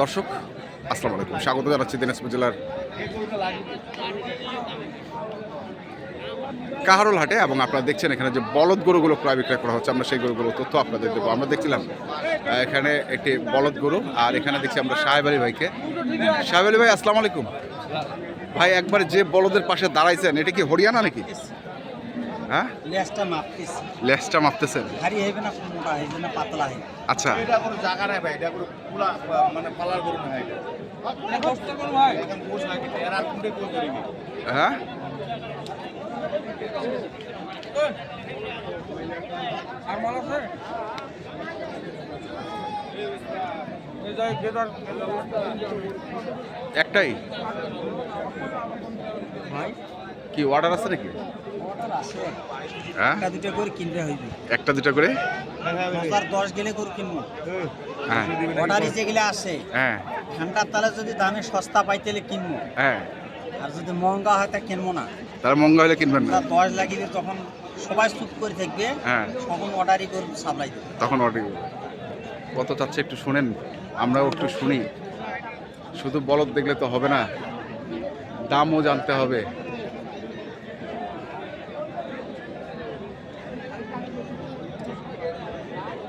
দর্শক, আসসালামু আলাইকুম। স্বাগত জানাচ্ছি দিনাজপুর জেলার কাহারোল হাটে এবং আপনারা দেখছেন এখানে যে বলদ গরুগুলো ক্রয় বিক্রয় করা হচ্ছে, আমরা সেই গরুগুলো তথ্য আপনাদের দেবো। আমরা দেখছিলাম এখানে একটি বলদ গরু আর এখানে দেখছি আমরা সাহেব আলী ভাইকে। সাহেব আলী ভাই, আসসালামু আলাইকুম। ভাই, একবার যে বলদের পাশে দাঁড়াইছেন, এটা কি হরিয়ানা নাকি? হ্যাঁ? লেজটা মাপতিস লেসটা মাপতেছেন? ভারী হইবে না মোটা হইবে না পাতলা হইবে। আচ্ছা। এটা কোনো জায়গা নাই ভাই এটা কোনো পুরা মানে পালার গরু না এটা। এখন পোষ না কিন্তু এরা কুন্ডে কোল করি হ্যাঁ? একটাই? ভাই। কি অর্ডার আছে নাকি? আছে হ্যাঁ? একটা দুটো করে কিনতে হইবে। একটা দুটা করে? দশ গেলে করে কিনবো। হ্যাঁ। অর্ডার এসে গেলে আসে। হ্যাঁ। ঠান্ডার তালে যদি দামে সস্তা পাইতেলে কিনবো। হ্যাঁ। আর যদি মহঙ্গা হয় তা কিনবো না। তার হলে কিনবেন না। দশ লাগিবে তখন সবাই চুপ করে থাকবে হ্যাঁ। তখন অর্ডারই করে সাপ্লাই দেবে। তখন অর্ডার করব। কত চাচ্ছে একটু শুনেন। আমরাও একটু শুনি। শুধু বলদ দেখলে তো হবে না। দামও জানতে হবে আহ, শিংটা কি দুশো পনেরো বিশ টাকা বলিয়েন আমরা বাসা দিয়ে নিয়ে আসব আপনার কত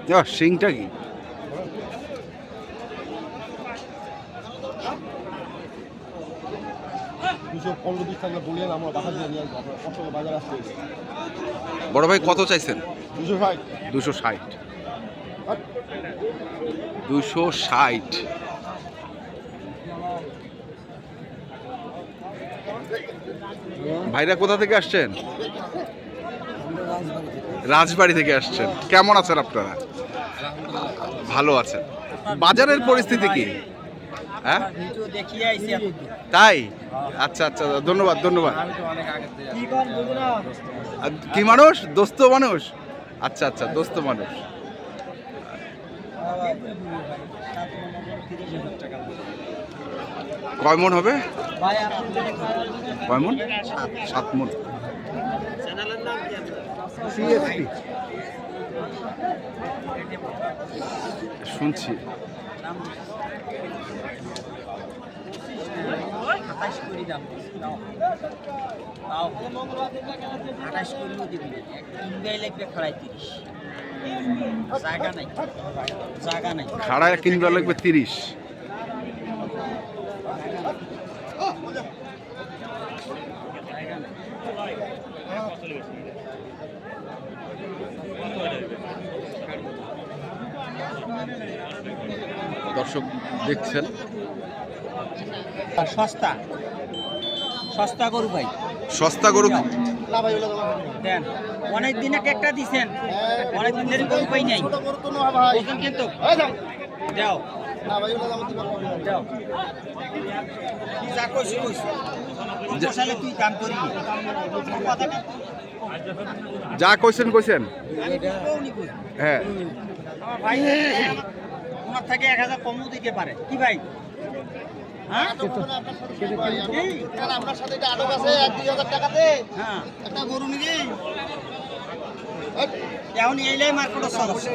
বাজার আসতে বড় ভাই কত চাইছেন? দুশো ষাট। দুশো ষাট। ভাইরা কোথা থেকে আসছেন? রাজবাড়ি থেকে আসছেন। কেমন আছেন আপনারা? ভালো আছেন। বাজারের পরিস্থিতি কি? হ্যাঁ? তাই? আচ্ছা আচ্ছা ধন্যবাদ ধন্যবাদ। কি মানুষ? দোস্ত মানুষ? আচ্ছা আচ্ছা দোস্ত মানুষ। কয় মন হবে? কয় মন? সাত মন। শুনছি। আঠাশ দাম দাও তাও আঠাশ কুড়িও দিবি না। ইন্ডিয়ায় লাগবে খাড়াই তিরিশ। জায়গা নাই। জায়গা নাই। খাড়ায় কিনবে লাগবে তিরিশ। দর্শক দেখছেন। সস্তা। সস্তা গরু ভাই। সস্তা গরু দেন। অনেক দিন এক একটা দিছেন। অনেক দিন ধরে গরু পাই নাই। ওজন কিন্তু। যাও। যা কইছেন কইছেন। হ্যাঁ। ওনার থেকে এক হাজার কমও দিতে পারে। কি ভাই? হ্যাঁ? আপনার সাথে আটক আছে এক দুই হাজার টাকাতে? হ্যাঁ। একটা গরু নিবি? এখন এইলাই মার্কেটে চলছে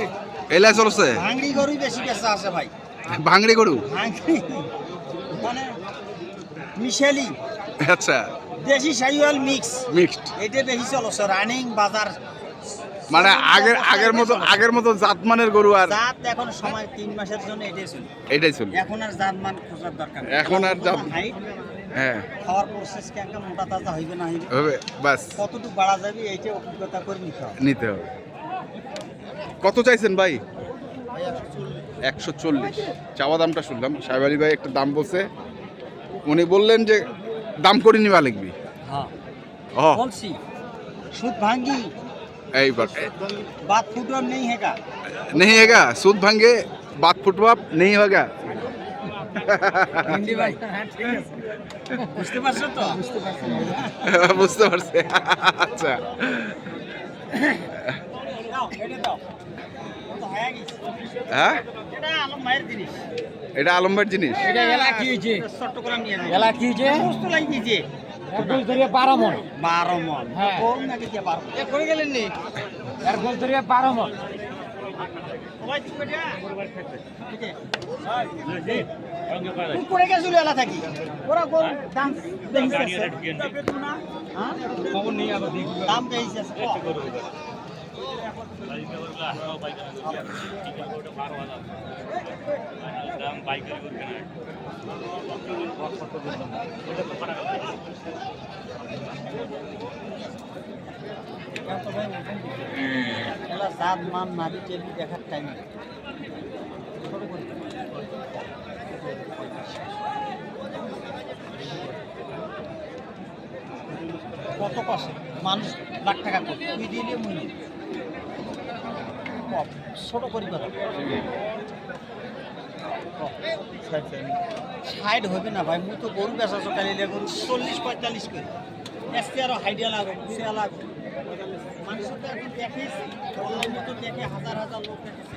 এলাই চলছে ভাঙড়ি গরুই বেশি বেচা আছে ভাই। ভাঙড়ি গরু? ভাঙড়ি। মানে মিশেলি। আচ্ছা। দেশি সাইওয়াল মিক্স। মিক্সড। এটা বেশি চলছে রানিং বাজার মানে আগের আগের মতো আগের মতো জাতমানের গরু আর জাত এখন সময় তিন মাসের জন্য এটাই ছিল এটাই চলবে এখন আর জাত মান খোঁজার দরকার। এখন আর জাত- হ্যাঁ। খাওয়ার প্রসেস কে একটা মোটা তাজা হইবে না হইবে? হবে বাস। কতটুকু বাড়া যাবে এইটা অভিজ্ঞতা করে নিতে হবে। নিতে হবে। কত চাইছেন ভাই? একশো চল্লিশ। চাওয়া দামটা শুনলাম। সাহেব আলী ভাই একটা দাম বলছে। উনি বললেন যে দাম করে নিবা লিখবি। হ্যাঁ। ও বলছি সুদ ভাঙ্গি। এইবার बात फूटो नहीं हैगा नहीं हैगा सूद भांगे बात फुटवा नहीं होगा হিন্দি ভাই বুঝতে পারছো তো বুঝতে পারছি আচ্ছা দাও এটা দাও ও তো হয়ে গেছে হ্যাঁ এটা আলম মায়ের জিনিস এটা আলম্বার জিনিস এটা এলা কি হয়েছে চট্টগ্রাম নিয়ে যাবে এলা কি হয়েছে? সমস্ত লাগিয়েছে গোল ধরিয়ে বারো মন। বারো মন। হ্যাঁ। করে গেলেন নি? এর গোল ধরিয়ে বারো মন। উপরে গেছিল এলা থাকি ওরা গরু দাম দেখিছে। হ্যাঁ? দাম এলা জাত, মান, নারী টেলি দেখার টাইম কত কষ্ট মানুষ লাখ টাকা করে তুই দিলে মুই ছোট কথা সাইড হবে না ভাই মুই তো গরু বেচা চকালিলে গরু চল্লিশ পঁয়তাল্লিশ করে এসকে আরও হাইডিয়া লাগো কুচিয়া লাগো মানুষ তো এখন দেখিস অনলাইনে তো দেখে হাজার হাজার লোক দেখেছে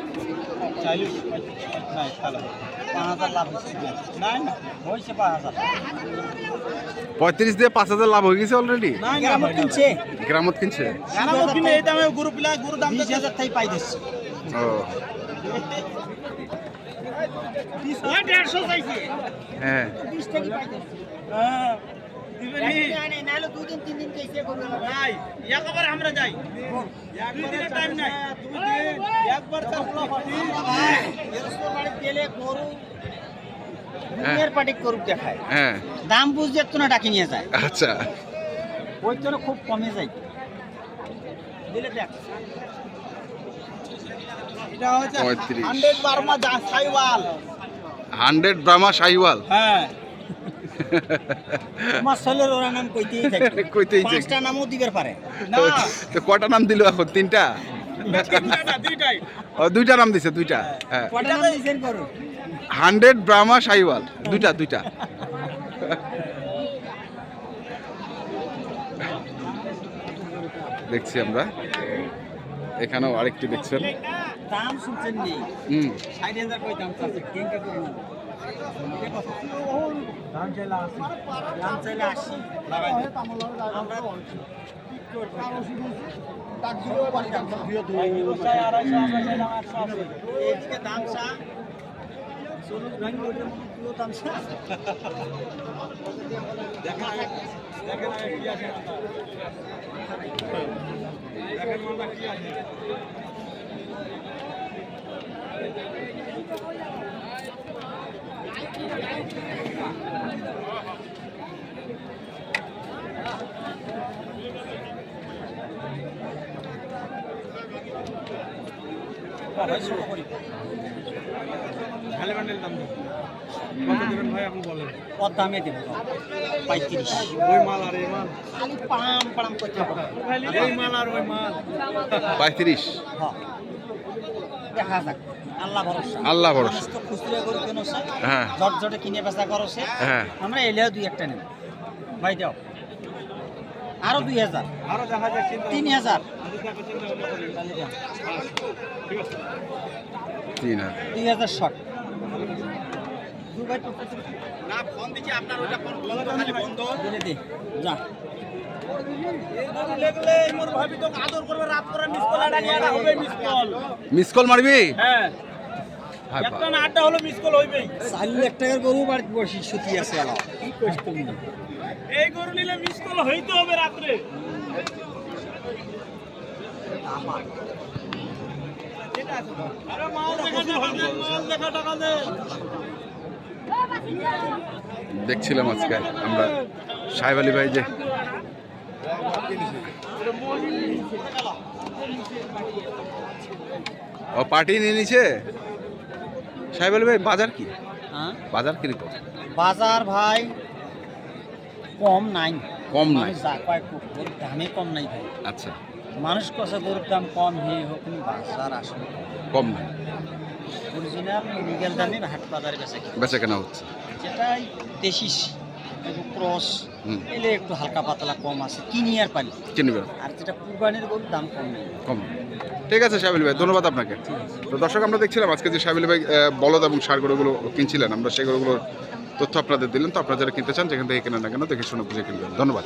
চাইলিশ নাই তাহলে পাঁচ হাজার লাভ হচ্ছে নাই না হয়েছে পাঁচ হাজার। পঁয়ত্রিশ দিয়ে পাঁচ হাজার লাভ হয়ে গেছে অলরেডি গ্রামত কিনছে। গ্রামত কিনছে? এই দামে গরু পিলা গরু দাম বিশ হাজার থেকে পাই দিচ্ছে ও দেড়শো চাইছে। হ্যাঁ। বিশ থেকে পাই দিচ্ছে নাহলে দুই দিন তিন দিন কেসে করবে নাই একবার আমরা যাই। দুই দিনের টাইম নাই। একবার গেলে গরু দুধের পাটি গরু দেখায়। হ্যাঁ। দাম বুঝতে একটু না ডাকি নিয়ে যায়। আচ্ছা। ওই জন্য খুব কমে যায়। দিলে দেখ। এটা হচ্ছে পঁয়ত্রিশ। Hundred Burma Sahiwal. Hundred Brahma Sahiwal হ্যাঁ। তোমার ছেলের ওরা নাম কইতেই থাকে। কইতেই থাকে। পাঁচটা নামও দিবার পারে। তো তো কটা নাম দিল এখন? তিনটা? দুইটাই ও দুইটা নাম দিছে দুইটা। হ্যাঁ। কটা নাম দিছেন করো। হান্ড্রেড ব্রাহ্মা শাহিওয়াল দুইটা দুইটা। দেখছি আমরা। এখানেও আরেকটি দেখছেন। দাম শুনছেন নেই হুম। কই দাম কেঙ্কা করে দাম চাইলে আশি দাম চাইলে আশি লাগাই। আমরা কি করব? এদিকে দাম চা চল্লিশ ভাঙি ওইটার মধ্যে পুরো দাম চা ভাই শুরু করি ভালো বান্ডেল দাম দেবেন ভাই আপনি বলেন কত দামে দেবো। পঁয়ত্রিশ। ওই মাল আর এই মাল? পাম পাম করতে এই মাল আর ওই মাল? পঁয়ত্রিশ হ্যাঁ। দেখা যাক। আল্লাহ ভরসা। আল্লাহ ভরসা। খুচরা গরু কেনছে হ্যাঁ। ঝট ঝটে কিনে বেচা করছে হ্যাঁ। আমরা এলেও দুই একটা নেব। ভাই দাও আরও দুই হাজার। আরও দেখা যাক তিন হাজার। তিন হাজার। দুই হাজার শর্ট না ফোন দিচ্ছি আপনার ওটা ফোন বন্ধ খালি বন্ধ। দিলে দে। যা। এই গরু লেগলে মোর ভাবি তো আদর করবে রাত করে মিস কল মারবি? হায়। একটা। না হলো মিস কল হইবেই। চার লাখ টাকার গরু বাড়িতে বসি সুতি আছে আলা কি কষ্ট তুমি? এই গরু নিলে মিস কল হইতে হবে রাত্রে। আমার। আরে মাল দেখা টাকা মাল দেখা টাকা দেন দেখছিলাম আজকে আমরা সাহেব আলী ভাই যে ও পার্টি নিয়ে নিছে? সাহেব আলী ভাই বাজার কি? হ্যাঁ? বাজার কীরকম? বাজার ভাই কম নাই। কম নাই? দামে কম নাই ভাই। আচ্ছা। মানুষ কষে গরুর দাম কম হে হোক বাজার আসলে কম নাই? অরিজিনাল লিগেল দামে হাট বাজারে বেচা বেচা কেনা হচ্ছে। যেটাই দেশি। এবং ক্রস এলে একটু হালকা পাতলা কম আছে। কিনি আর পানি কিনবেন আর যেটা কুরবানির গরুর দাম কম নেই। কম। ঠিক আছে সাবিল ভাই ধন্যবাদ আপনাকে। তো দর্শক আমরা দেখছিলাম আজকে যে সাবিল ভাই বলদ এবং সার গরুগুলো কিনছিলেন। আমরা সেই গরুগুলোর তথ্য আপনাদের দিলেন তো আপনারা যারা কিনতে চান যেখান থেকে কেনেন না কেন দেখে শুনে বুঝে কিনবেন। ধন্যবাদ।